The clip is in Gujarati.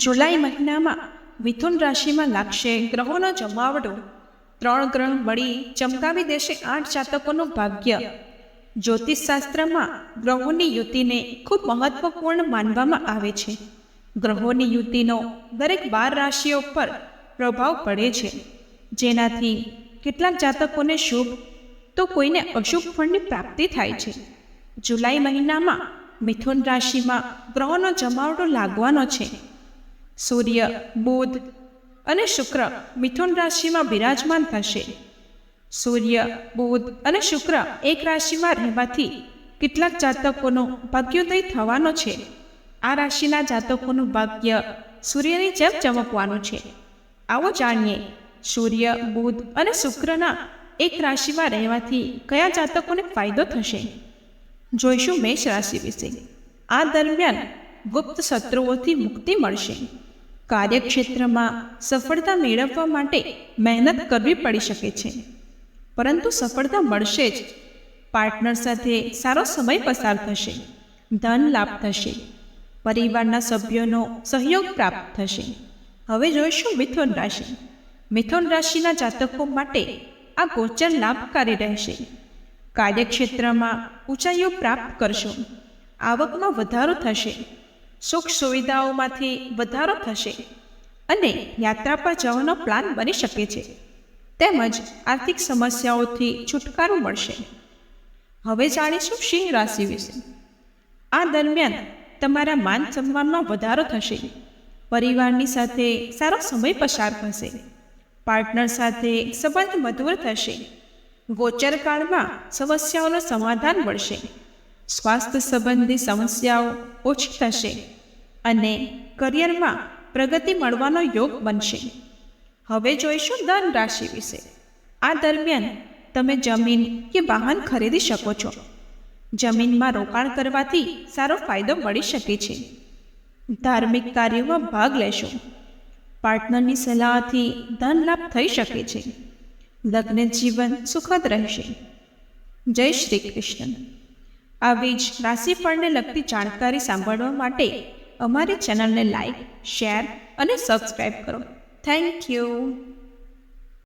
જુલાઈ મહિનામાં મિથુન રાશિમાં લાગશે ગ્રહોનો જમાવડો. ત્રણ ગ્રહ મળી ચમકાવી દેશે આઠ જાતકોનું ભાગ્ય. જ્યોતિષશાસ્ત્રમાં ગ્રહોની યુતિને ખૂબ મહત્વપૂર્ણ માનવામાં આવે છે. ગ્રહોની યુતિનો દરેક બાર રાશિઓ પર પ્રભાવ પડે છે. જેનાથી કેટલાક જાતકોને શુભ, તો કોઈને અશુભ ફળની પ્રાપ્તિ થાય છે. જુલાઈ મહિનામાં મિથુન રાશિમાં ગ્રહોનો જમાવડો લાગવાનો છે. સૂર્ય, બુધ અને શુક્ર મિથુન રાશિમાં બિરાજમાન થશે. સૂર્ય, બુધ અને શુક્ર એક રાશિમાં રહેવાથી કેટલાક જાતકોનો ભાગ્યોદય થવાનો છે. આ રાશિના જાતકોનું ભાગ્ય સૂર્યની જેમ ચમકવાનું છે. આવો જાણીએ, સૂર્ય, બુધ અને શુક્રના એક રાશિમાં રહેવાથી કયા જાતકોને ફાયદો થશે? જોઈશું મેષ રાશિ વિશે. આ દરમિયાન ગુપ્ત શત્રુઓથી મુક્તિ મળશે. કાર્યક્ષેત્રમાં સફળતા મેળવવા માટે મહેનત કરવી પડી શકે છે. પરંતુ સફળતા મળશે જ. પાર્ટનર સાથે સારો સમય પસાર થશે. ધન લાભ થશે. પરિવારના સભ્યોનો સહયોગ પ્રાપ્ત થશે. હવે જોઈશું મિથુન રાશિ. મિથુન રાશિના જાતકો માટે આ ગોચર લાભકારી રહેશે. કાર્યક્ષેત્રમાં ઊંચાઈઓ પ્રાપ્ત કરશો. આવકમાં વધારો થશે. સુખ સુવિધાઓમાંથી વધારો થશે અને યાત્રા પર જવાનો પ્લાન બની શકે છે. તેમજ આર્થિક સમસ્યાઓથી છુટકારો મળશે. હવે જાણીશું સિંહ રાશિ વિશે. આ દરમિયાન તમારા માન સન્માનમાં વધારો થશે. પરિવારની સાથે સારો સમય પસાર થશે. પાર્ટનર સાથે સંબંધ મધુર થશે. ગોચર કાળમાં સમસ્યાઓનું સમાધાન મળશે. સ્વાસ્થ્ય સંબંધી સમસ્યાઓ ઓછી થશે. અને કરિયરમાં પ્રગતિ મળવાનો યોગ બનશે. હવે જોઈશું ધન રાશિ વિશે. આ દરમિયાન તમે જમીન કે વાહન ખરીદી શકો છો. જમીનમાં રોકાણ કરવાથી સારો ફાયદો મળી શકે છે. ધાર્મિક કાર્યોમાં ભાગ લેશો. પાર્ટનરની સલાહથી ધન લાભ થઈ શકે છે. લગ્ન જીવન સુખદ રહેશે. જય શ્રી કૃષ્ણ. આવી જ રાશિફળને લગતી જાણકારી સાંભળવા માટે અમારી ચેનલને લાઈક શેર અને સબસ્ક્રાઈબ કરો. Thank you.